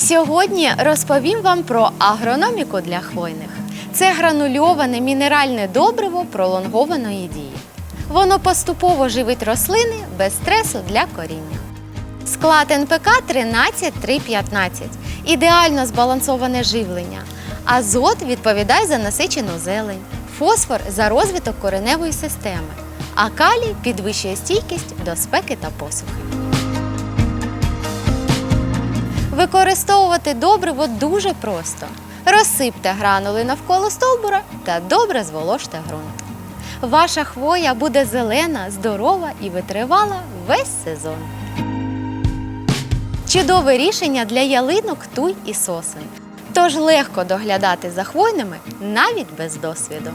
Сьогодні розповім вам про агрономіку для хвойних. Це гранульоване мінеральне добриво пролонгованої дії. Воно поступово живить рослини без стресу для коріння. Склад НПК 13-3-15. Ідеально збалансоване живлення. Азот відповідає за насичену зелень, фосфор за розвиток кореневої системи, а калій підвищує стійкість до спеки та посухи. Використовувати добриво дуже просто. Розсипте гранули навколо стовбура та добре зволожте ґрунт. Ваша хвоя буде зелена, здорова і витривала весь сезон. Чудове рішення для ялинок, туй і сосен. Тож легко доглядати за хвойними навіть без досвіду.